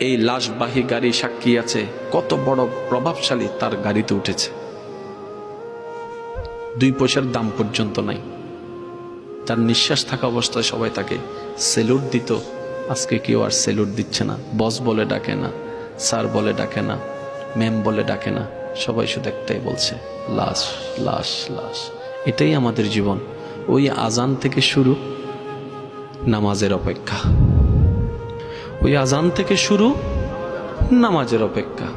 এই লাশবাহী গাড়ি সাক্ষী আছে। কত বড় প্রভাবশালী তার গাড়িতে উঠেছে। দুই পয়সার দাম পর্যন্ত নাই। তার নিঃশ্বাস থাকা অবস্থায় সবাই তাকে সেলুট দিত। আজকে কেউ আর সেলুট দিচ্ছে না। বস বলে ডাকে না, স্যার বলে ডাকে না, ম্যাম বলে ডাকে না। সবাই শুধু একটাই বলছে, লাশ লাশ লাশ। এটাই আমাদের জীবন। ওই আজান থেকে শুরু নামাজের অপেক্ষা। ওই আজান থেকে শুরু নামাজের অপেক্ষা।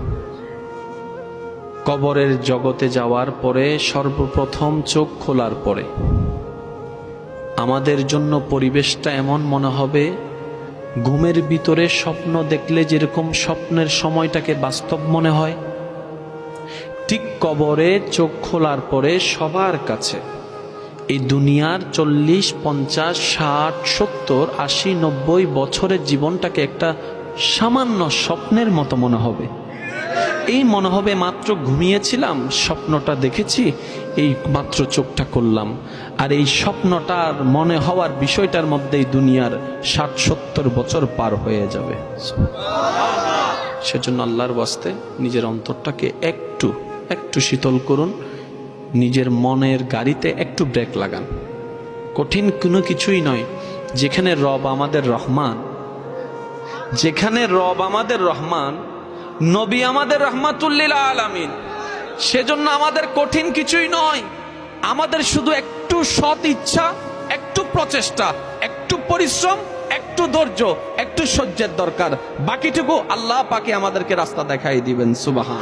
কবরের জগতে যাওয়ার পরে সর্বপ্রথম চোখ খোলার পরে। আমাদের জন্য পরিবেশটা এমন মনে হবে, ঘুমের ভিতরে স্বপ্ন দেখলে যেরকম স্বপ্নের সময়টাকে বাস্তব মনে হয়, ঠিক কবরে চোখ খোলার পরে সবার কাছে এই দুনিয়ার চল্লিশ, পঞ্চাশ, ষাট, সত্তর, আশি, নব্বই বছরের জীবনটাকে একটা সামান্য স্বপ্নের মতো মনে হবে। এই মনে হবে মাত্র ঘুমিয়েছিলাম, স্বপ্নটা দেখেছি, এই মাত্র চোখটা করলাম। আর এই স্বপ্নটার মনে হওয়ার বিষয়টার মধ্যেই দুনিয়ার ষাট, সত্তর বছর পার হয়ে যাবে। সেজন্য আল্লাহর বাস্তে নিজের অন্তরটাকে একটু একটু শীতল করুন। নিজের মনের গাড়িতে একটু ব্রেক লাগান। কঠিন কোনো কিছুই নয়, যেখানে রব আমাদের রহমান। যেখানে রব আমাদের রহমান, নবী আমাদের রহমাতুল্লিল আলামিন। সেজন্য আমাদের কঠিন কিছুই নয়, আমাদের শুধু একটু সৎ ইচ্ছা, একটু প্রচেষ্টা, একটু পরিশ্রম, একটু ধৈর্য, একটু সহ্যের দরকার। বাকিটুকু আল্লাহ পাকে আমাদেরকে রাস্তা দেখাই দিবেন, সুবাহান।